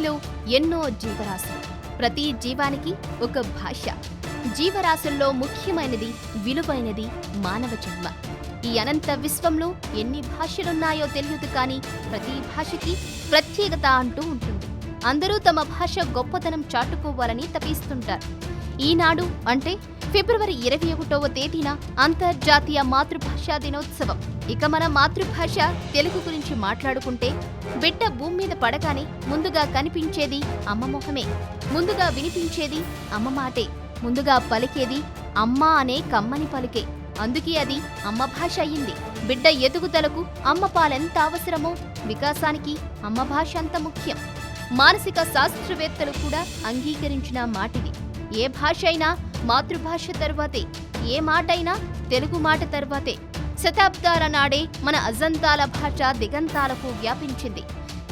భూమిలో ఎన్నో జీవరాశులు. ప్రతి జీవానికి ఒక భాష. జీవరాశుల్లో ముఖ్యమైనది విలువైనది మానవ జన్మ. ఈ అనంత విశ్వంలో ఎన్ని భాషలున్నాయో తెలియదు కానీ ప్రతి భాషకి ప్రత్యేకత అంటూ ఉంటుంది. అందరూ తమ భాష గొప్పతనం చాటుకోవాలని తపిస్తుంటారు. ఈనాడు అంటే ఫిబ్రవరి ఇరవై ఒకటవ తేదీన అంతర్జాతీయ మాతృభాషా దినోత్సవం. ఇక మన మాతృభాష తెలుగు గురించి మాట్లాడుకుంటే బిడ్డ భూమి మీద పడగానే ముందుగా కనిపించేది అమ్మ మొహమే. ముందుగా వినిపించేది అమ్మ మాటే. ముందుగా పలికేది అమ్మ అనే కమ్మని పలికే. అందుకే అది అమ్మ భాష అయింది. బిడ్డ ఎదుగుదలకు అమ్మ పాలెంత అవసరమో వికాసానికి అమ్మ భాష అంత ముఖ్యం. మానసిక శాస్త్రవేత్తలు కూడా అంగీకరించిన మాటిది. ఏ భాష అయినా మాతృభాష తర్వాతే ఏ మాటైనా తెలుగు మాట తర్వాతే. శతాబ్దాల నాడే మన అజంతాల భాష దిగంతాలకు వ్యాపించింది.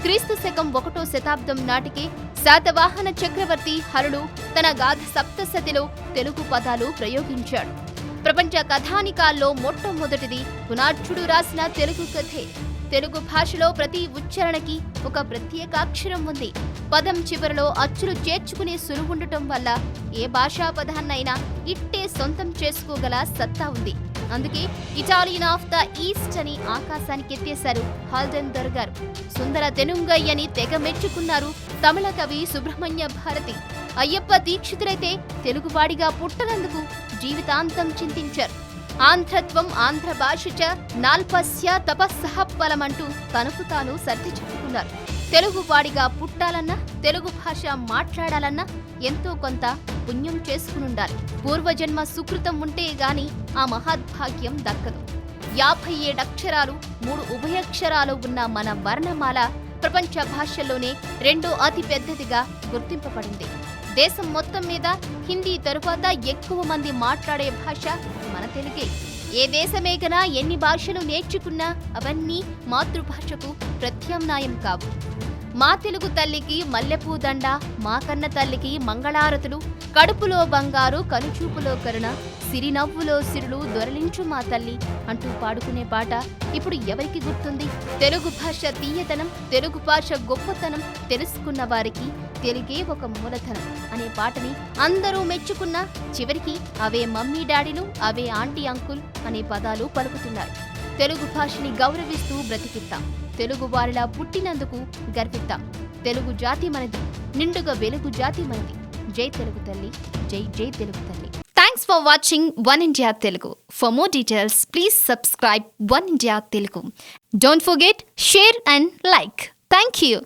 క్రీస్తు శకం ఒకటో శతాబ్దం నాటికే శాతవాహన చక్రవర్తి హరుడు తన గాథ సప్తసతిలో తెలుగు పదాలు ప్రయోగించాడు. ప్రపంచ కథానికాల్లో మొట్టమొదటిది పునార్చుడు రాసిన తెలుగు కథే. తెలుగు భాషలో ప్రతి ఉచ్చారణకి ఒక ప్రత్యేక అక్షరం ఉంది. పదం చివరలో అచ్చులు చేర్చుకునే సులువుండటం వల్ల ఏ భాషా పదాన్నైనా ఇట్టే సొంతం చేసుకోగల సత్తా ఉంది. అందుకే ఇటాలియన్ ఆఫ్ ద ఈస్ట్ అని ఆకాశానికి ఎత్తేశారు హాల్డెన్ దర్గర్ గారు సుందర తెనుంగయ్యని తెగ మెచ్చుకున్నారు తమిళ కవి సుబ్రహ్మణ్య భారతి. అయ్యప్ప దీక్షితులైతే తెలుగువాడిగా పుట్టనందుకు జీవితాంతం చింతించారు. ఆంధ్రత్వం ఆంధ్ర భాష చ నాల్పస్య తపస్సహ ఫలమంటూ తనకు తాను సర్ది చెప్పుకున్నారు. తెలుగు వాడిగా పుట్టాలన్నా తెలుగు భాష మాట్లాడాలన్నా ఎంతో కొంత పుణ్యం చేసుకునుండాలి. పూర్వజన్మ సుకృతం ఉంటే గాని ఆ మహద్భాగ్యం దక్కదు. యాభై ఏడక్షరాలు మూడు ఉభయక్షరాలు ఉన్న మన వర్ణమాల ప్రపంచ భాషల్లోనే రెండో అతిపెద్దదిగా గుర్తింపబడింది. దేశం మొత్తం మీద హిందీ తరువాత ఎక్కువ మంది మాట్లాడే భాష మన తెలుగే. ఏ దేశమేగనా ఎన్ని భాషలు నేర్చుకున్నా అవన్నీ మాతృభాషకు ప్రత్యామ్నాయం కావు. మా తెలుగు తల్లికి మల్లెపూ దండ మా కన్న తల్లికి మంగళారతులు కడుపులో బంగారు కనుచూపులో కరుణ సిరినవ్వులో సిరులు దొరలించు మా తల్లి అంటూ పాడుకునే పాట ఇప్పుడు ఎవరికి గుర్తుంది? తెలుగు భాష తీయతనం తెలుగు భాష గొప్పతనం తెలుసుకున్న వారికి తెలుగే ఒక మూలధనం అనే పాటని అందరూ మెచ్చుకున్నా చివరికి అవే మమ్మీ డాడీలు అవే ఆంటీ అంకుల్ అనే పదాలు పలుకుతున్నారు తెలుగు భాషని గౌరవిస్తూ బ్రతికిద్దాం తెలుగు వారిలా పుట్టినందుకు గర్విద్దాం తెలుగు జాతి మనది నిండుగా వెలుగు జాతి మనది. జై తెలుగు తల్లి జై జై తెలుగు తల్లి. Thanks for watching one India Telugu for more details please subscribe one India Telugu don't forget share and like thank you